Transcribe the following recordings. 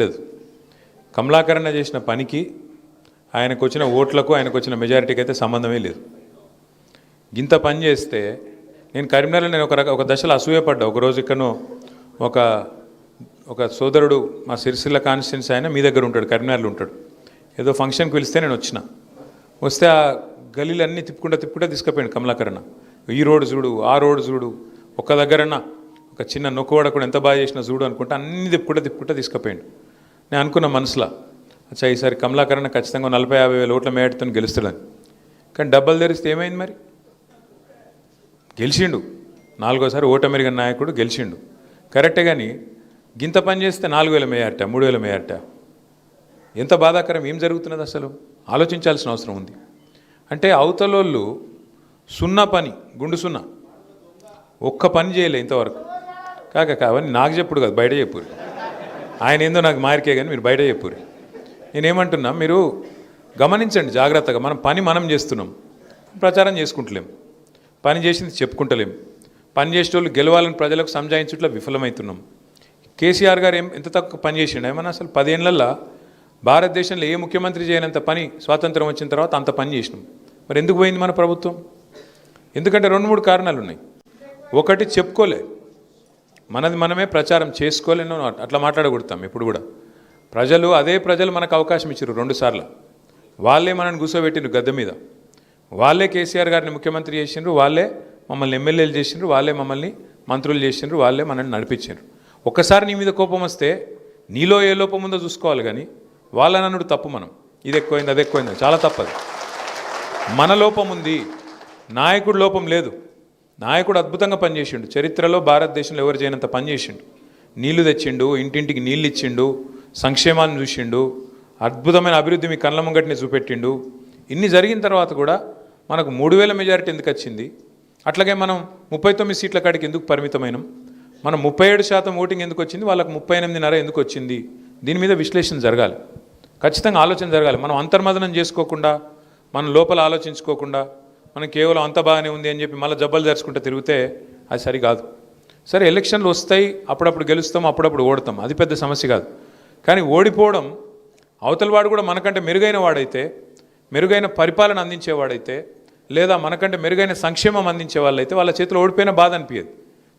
లేదు. కమలాకరణ చేసిన పనికి ఆయనకు వచ్చిన ఓట్లకు ఆయనకు వచ్చిన మెజారిటీకి అయితే సంబంధమే లేదు. ఇంత పని చేస్తే నేను కరీంనగర్లో నేను ఒక రక ఒక దశలో అసూయపడ్డా ఒకరోజు ఇక్కడను ఒక ఒక సోదరుడు మా సిరిసిల్ల కాన్స్టిట్యున్సీ ఆయన మీ దగ్గర ఉంటాడు కరీంనగర్లో ఉంటాడు. ఏదో ఫంక్షన్కి పిలిస్తే నేను వచ్చిన. వస్తే ఆ గలీలన్నీ తిప్పుకుంటా తిప్పుకుంటా తీసుకుపోయాడు కమలాకరణ. ఈ రోడ్డు చూడు ఆ రోడ్డు చూడు ఒక్క దగ్గరన్నా ఒక చిన్న నొక్కువాడ కూడా ఎంత బాగా చేసిన చూడు అనుకుంటే అన్ని తిప్పుకుంటా తిప్పుకుంటా తీసుకుపోయాడు. నేను అనుకున్న మనసులో అచ్చా ఈసారి కమలాకరణ ఖచ్చితంగా నలభై యాభై వేల ఓట్ల మేటతో గెలుస్తాడని. కానీ డబ్బలు తెరిస్తే ఏమైంది మరి? గెలిచిండు. నాలుగోసారి ఓటమెరిగిన నాయకుడు గెలిచిండు. కరెక్టే కానీ గింత పని చేస్తే నాలుగు వేల మేయారట మూడు వేల మేయారట? ఎంత బాధాకరం ఏం జరుగుతున్నది అసలు? ఆలోచించాల్సిన అవసరం ఉంది. అంటే అవతలోళ్ళు సున్నా పని గుండు సున్నా. ఒక్క పని చేయలే ఇంతవరకు. కాక కావని నాకు చెప్పుడు కాదు బయట చెప్పుడు. ఆయన ఏందో నాకు మారికే కానీ మీరు బయట చెప్పురు నేనేమంటున్నా మీరు గమనించండి జాగ్రత్తగా మనం పని మనం చేస్తున్నాం ప్రచారం చేసుకుంటలేం పని చేసింది చెప్పుకుంటలేం పని చేసేటోళ్ళు గెలవాలని ప్రజలకు సంజాయించుట్లో విఫలమవుతున్నాం కేసీఆర్ గారు ఏం ఎంత తక్కువ పని చేసిండు ఏమన్నా అసలు పదేళ్ళలో భారతదేశంలో ఏ ముఖ్యమంత్రి చేయనంత పని స్వాతంత్రం వచ్చిన తర్వాత అంత పని చేసినాం. మరి ఎందుకు పోయింది మన ప్రభుత్వం? ఎందుకంటే రెండు మూడు కారణాలు ఉన్నాయి ఒకటి చెప్పుకోలే. మనది మనమే ప్రచారం చేసుకోలేను అట్లా మాట్లాడకూడతాం ఎప్పుడు కూడా. ప్రజలు అదే ప్రజలు మనకు అవకాశం ఇచ్చారు రెండుసార్లు వాళ్ళే మనల్ని కూర్చోబెట్టిండ్రు గద్దె మీద. వాళ్ళే కేసీఆర్ గారిని ముఖ్యమంత్రి చేసిండ్రు వాళ్ళే మమ్మల్ని ఎమ్మెల్యేలు చేసిండ్రు వాళ్ళే మమ్మల్ని మంత్రులు చేసిండ్రు వాళ్ళే మనల్ని నడిపించారు ఒక్కసారి నీ మీద కోపం వస్తే నీలో ఏ లోపం ఉందో చూసుకోవాలి కానీ వాళ్ళ నన్నుడు తప్పు మనం. ఇది ఎక్కువైంది అది ఎక్కువైంది చాలా తప్పదు. మన లోపం ఉంది. నాయకుడు లోపం లేదు. నాయకుడు అద్భుతంగా పనిచేసిండు. చరిత్రలో భారతదేశంలో ఎవరు చేయనంత పనిచేసిండు. నీళ్ళు తెచ్చిండు ఇంటింటికి నీళ్ళు ఇచ్చిండు సంక్షేమాన్ని చూసిండు అద్భుతమైన అభివృద్ధి మీ కళ్ళ ముంగటిని చూపెట్టిండు. ఇన్ని జరిగిన తర్వాత కూడా మనకు మూడు వేల మెజారిటీ ఎందుకు వచ్చింది? అట్లాగే మనం ముప్పై తొమ్మిది సీట్ల కాడికి ఎందుకు పరిమితమైనం? మనం ముప్పై ఏడు శాతం ఓటింగ్ ఎందుకు వచ్చింది? వాళ్ళకు ముప్పై ఎనిమిదిన్నర ఎందుకు వచ్చింది? దీని మీద విశ్లేషణ జరగాలి. ఖచ్చితంగా ఆలోచన జరగాలి. మనం అంతర్మదనం చేసుకోకుండా మనం లోపల ఆలోచించుకోకుండా మనం కేవలం అంత బాగానే ఉంది అని చెప్పి మళ్ళీ జబ్బలు జరుచుకుంటూ తిరిగితే అది సరికాదు. సరే ఎలక్షన్లు వస్తాయి అప్పుడప్పుడు గెలుస్తాం అప్పుడప్పుడు ఓడతాం. అది పెద్ద సమస్య కాదు. కానీ ఓడిపోవడం అవతల వాడు కూడా మనకంటే మెరుగైన వాడైతే మెరుగైన పరిపాలన అందించేవాడైతే లేదా మనకంటే మెరుగైన సంక్షేమం అందించే వాళ్ళైతే వాళ్ళ చేతిలో ఓడిపోయిన బాధ అనిపించదు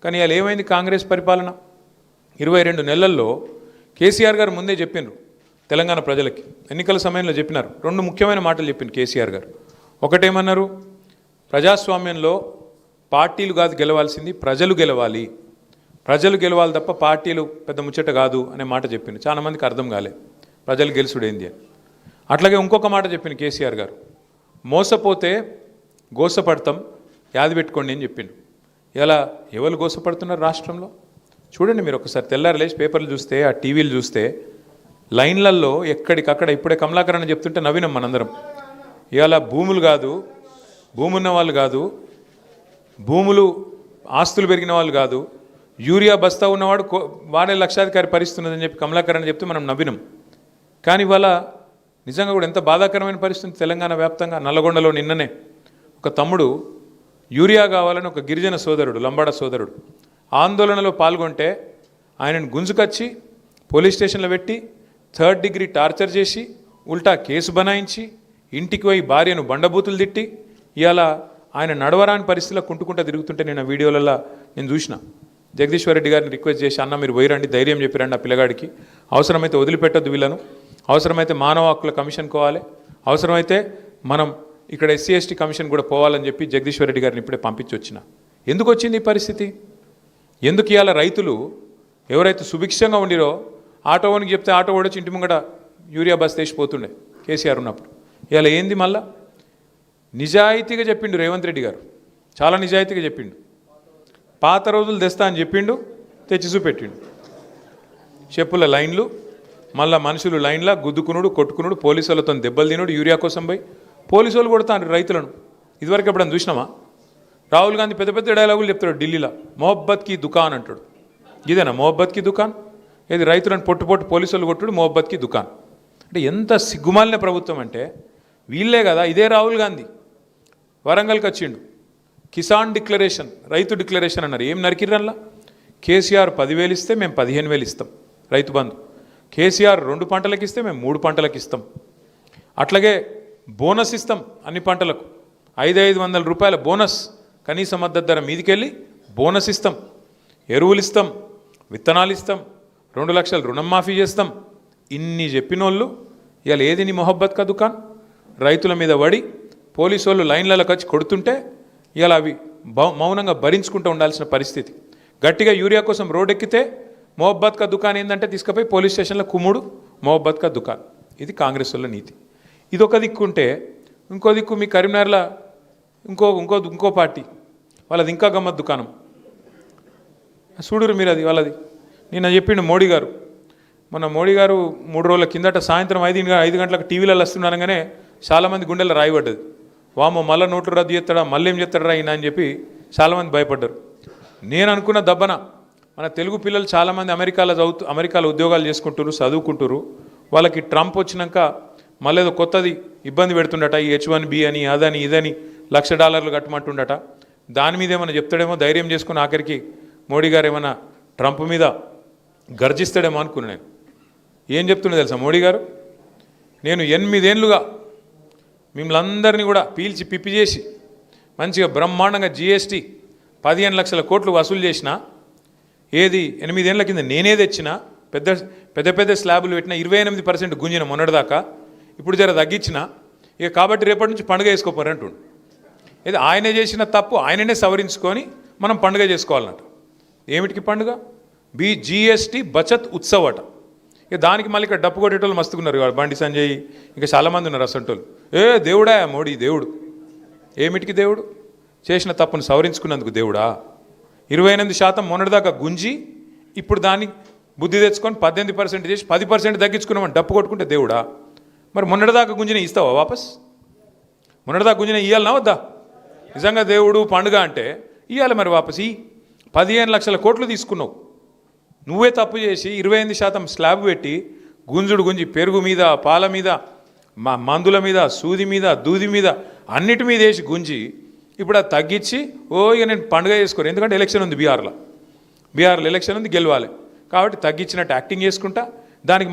కానీ వాళ్ళు ఏమైంది కాంగ్రెస్ పరిపాలన? ఇరవై రెండు నెలల్లో కేసీఆర్ గారు ముందే చెప్పిండ్రు తెలంగాణ ప్రజలకి. ఎన్నికల సమయంలో చెప్పినారు. రెండు ముఖ్యమైన మాటలు చెప్పింది కేసీఆర్ గారు. ఒకటేమన్నారు? ప్రజాస్వామ్యంలో పార్టీలు కాదు గెలవాల్సింది ప్రజలు గెలవాలి. ప్రజలు గెలవాలి తప్ప పార్టీలు పెద్ద ముచ్చట కాదు అనే మాట చెప్పింది చాలామందికి అర్థం కాలే. ప్రజలు గెలుసుడేంది అని. అట్లాగే ఇంకొక మాట చెప్పింది కేసీఆర్ గారు. మోసపోతే గోసపడతాం యాది పెట్టుకోండి అని చెప్పిండు. ఇలా ఎవరు గోసపడుతున్నారు రాష్ట్రంలో? చూడండి మీరు ఒకసారి తెల్లారి లేచి పేపర్లు చూస్తే ఆ టీవీలు చూస్తే లైన్లలో ఎక్కడికక్కడ ఇప్పుడే కమలాకరణ చెప్తుంటే నవ్వినాం మనందరం. ఇవాళ భూములు కాదు భూమి ఉన్న వాళ్ళు కాదు భూములు ఆస్తులు పెరిగిన వాళ్ళు కాదు యూరియా బస్తా ఉన్నవాడు కో- వాడే లక్షాధికారి పరిస్థితున్నదని చెప్పి కమలాకరణ చెప్తే మనం నవ్వినాం. కానీ ఇవాళ నిజంగా కూడా ఎంత బాధాకరమైన పరిస్థితి తెలంగాణ వ్యాప్తంగా నల్లగొండలో నిన్ననే ఒక తమ్ముడు యూరియా కావాలని ఒక గిరిజన సోదరుడు లంబాడ సోదరుడు ఆందోళనలో పాల్గొంటే ఆయనను గుంజుకొచ్చి పోలీస్ స్టేషన్లో పెట్టి థర్డ్ డిగ్రీ టార్చర్ చేసి ఉల్టా కేసు బనాయించి ఇంటికి పోయి భార్యను బండబూతులు తిట్టి ఇవాళ ఆయన నడవరాని పరిస్థితిలో కుంటుకుంటా తిరుగుతుంటే నేను ఆ వీడియోలలో నేను చూసిన. జగదీశ్వర్ రెడ్డి గారిని రిక్వెస్ట్ చేసి అన్న మీరు పోయిరండి ధైర్యం చెప్పిరండి ఆ పిల్లగాడికి. అవసరమైతే వదిలిపెట్టద్దు వీళ్ళను. అవసరమైతే మానవ హక్కుల కమిషన్ కోవాలి. అవసరమైతే మనం ఇక్కడ ఎస్సీ ఎస్టీ కమిషన్ కూడా పోవాలని చెప్పి జగదీశ్వర్ రెడ్డి గారిని ఇప్పుడే పంపించి వచ్చిన ఎందుకు వచ్చింది ఈ పరిస్థితి? ఎందుకు ఇవాళ రైతులు ఎవరైతే సుభిక్షంగా ఉండిరో ఆటో వానికి చెప్తే ఆటో ఓడొచ్చి ఇంటి ముంగట యూరియా బస్ తెచ్చిపోతుండే కేసీఆర్ ఉన్నప్పుడు. ఇవాళ ఏంది మళ్ళా? నిజాయితీగా చెప్పిండు రేవంత్ రెడ్డి గారు. చాలా నిజాయితీగా చెప్పిండు. పాత రోజులు తెస్తా అని చెప్పిండు తెచ్చి చూపెట్టిండు. చెప్పుల లైన్లు మళ్ళా మనుషులు లైన్లా గుద్దుకునుడు కొట్టుకునుడు పోలీసులతో దెబ్బలు తినుడు యూరియా కోసం పోయి పోలీసు వాళ్ళు కొడతాను రైతులను. ఇదివరకు ఎప్పుడైనా చూసినామా రాహుల్ గాంధీ పెద్ద పెద్ద డైలాగులు చెప్తాడు ఢిల్లీలో మొహబ్బత్కి దుకాన్ అంటాడు. ఇదేనా? మొహబ్బత్కి దుకాన్ ఏది రైతులను పొట్టు పొట్టు పోలీసులు కొట్టుడు మొహబ్బత్కి దుకాన్ అంటే ఎంత సిగ్గుమాలిన ప్రభుత్వం అంటే వీళ్ళే కదా ఇదే రాహుల్ గాంధీ. వరంగల్కి వచ్చిండు. కిసాన్ డిక్లరేషన్ రైతు డిక్లరేషన్ అన్నారు. ఏం నరికిర్రల్లా? కేసీఆర్ పదివేలు ఇస్తే మేము పదిహేను వేలు ఇస్తాం రైతు బంధు. కేసీఆర్ రెండు పంటలకు ఇస్తే మేము మూడు పంటలకు ఇస్తాం. అట్లాగే బోనస్ ఇస్తాం అన్ని పంటలకు. ఐదు ఐదు వందల రూపాయల బోనస్ కనీస మద్దతు ధర మీదికెళ్ళి బోనస్ ఇస్తాం. ఎరువులు ఇస్తాం విత్తనాలు ఇస్తాం రెండు లక్షలు రుణం మాఫీ చేస్తాం. ఇన్ని చెప్పినోళ్ళు ఇవాళ ఏది నీ మొహబ్బత్ దుకాన్? రైతుల మీద పడి పోలీసు వాళ్ళు లైన్లలోకి వచ్చి కొడుతుంటే ఇలా అవి బౌ- మౌనంగా భరించుకుంటూ ఉండాల్సిన పరిస్థితి. గట్టిగా యూరియా కోసం రోడ్ ఎక్కితే మొహబ్బత్ కా దుకాన్ ఏంటంటే తీసుకుపోయి పోలీస్ స్టేషన్లో కుమ్ముడు మొహబ్బత్ కా దుకాన్ ఇది కాంగ్రెస్ వాళ్ళ నీతి. ఇది ఒక దిక్కు ఉంటే ఇంకో దిక్కు మీ కరీంనగర్లో ఇంకో ఇంకో ఇంకో పార్టీ. వాళ్ళది ఇంకా గమ్మత్ దుకాణం. చూడురు మీరు అది వాళ్ళది. నిన్న చెప్పిండు మోడీ గారు. మొన్న మోడీ గారు మూడు రోజుల కిందట సాయంత్రం ఐదు ఐదు గంటలకు టీవీలలో వస్తున్నారనగానే చాలామంది గుండెల్లో రాయబడ్డది వామ మళ్ళీ నోట్లు రద్దు చేస్తాడా మళ్ళీ ఏం చేస్తాడా ఈయన అని చెప్పి చాలామంది భయపడ్డారు. నేను అనుకున్న దబ్బన మన తెలుగు పిల్లలు చాలామంది అమెరికాలో చదువుతూ అమెరికాలో ఉద్యోగాలు చేసుకుంటారు చదువుకుంటారు వాళ్ళకి ట్రంప్ వచ్చినాక మళ్ళీ ఏదో కొత్తది ఇబ్బంది పెడుతుండట ఈ హెచ్ వన్ బి అని అదని ఇదని లక్ష డాలర్లు కట్టమంటుండట. దాని మీద ఏమైనా చెప్తాడేమో ధైర్యం చేసుకుని ఆఖరికి మోడీ గారు ఏమైనా ట్రంప్ మీద గర్జిస్తాడేమో అనుకున్నాను నేను. ఏం చెప్తుండే తెలుసా మోడీ గారు? నేను ఎనిమిదేళ్ళుగా మిమ్మల్ని అందరినీ కూడా పీల్చి పిప్పి చేసి మంచిగా బ్రహ్మాండంగా జిఎస్టీ పదిహేను లక్షల కోట్లు వసూలు చేసిన ఏది ఎనిమిదేళ్ళ కింద నేనే తెచ్చిన పెద్ద పెద్ద పెద్ద స్లాబులు పెట్టిన ఇరవై ఎనిమిది పర్సెంట్ గుంజిన మొన్నటిదాకా ఇప్పుడు జర తగ్గించిన ఇక కాబట్టి రేపటి నుంచి పండుగ వేసుకోపోరు అంటుండు. ఇది ఆయనే చేసిన తప్పు ఆయననే సవరించుకొని మనం పండుగ చేసుకోవాలన్నట్టు. ఏమిటికి పండుగ? బి జిఎస్టీ బచత్ ఉత్సవ్ అట ఇక దానికి మళ్ళీ ఇక్కడ డప్పు కొట్టేటోళ్ళు మస్తుకున్నారు ఇవాళ. బండి సంజయ్ ఇంకా చాలామంది ఉన్నారు అసంటోళ్ళు. ఏ దేవుడా మోడీ దేవుడు. ఏమిటికి దేవుడు? చేసిన తప్పును సవరించుకున్నందుకు దేవుడా? ఇరవై ఎనిమిది శాతం మొన్నటిదాకా గుంజి ఇప్పుడు దాన్ని బుద్ధి తెచ్చుకొని పద్దెనిమిది పర్సెంట్ చేసి పది పర్సెంట్ తగ్గించుకున్నామని డప్పు కొట్టుకుంటే దేవుడా? మరి మొన్నటిదాకా గుంజిన ఇస్తావా వాపస్? మొన్నటిదాకా గుంజిన ఇయ్యాలనా వద్దా? నిజంగా దేవుడు పండుగ అంటే ఇవ్వాలి మరి వాపస్. ఈ పదిహేను లక్షల కోట్లు తీసుకున్నావు. నువ్వే తప్పు చేసి ఇరవై ఎనిమిది శాతం స్లాబ్ పెట్టి గుంజుడు గుంజి పెరుగు మీద పాల మీద మా మందుల మీద సూది మీద దూది మీద అన్నిటి మీద వేసి గుంజి ఇప్పుడు అది తగ్గించి ఓ ఇక నేను పండుగ చేసుకోను. ఎందుకంటే ఎలక్షన్ ఉంది బీహార్లో. బీహార్లో ఎలక్షన్ ఉంది గెలవాలి. కాబట్టి తగ్గించినట్టు యాక్టింగ్ చేసుకుంటా. దానికి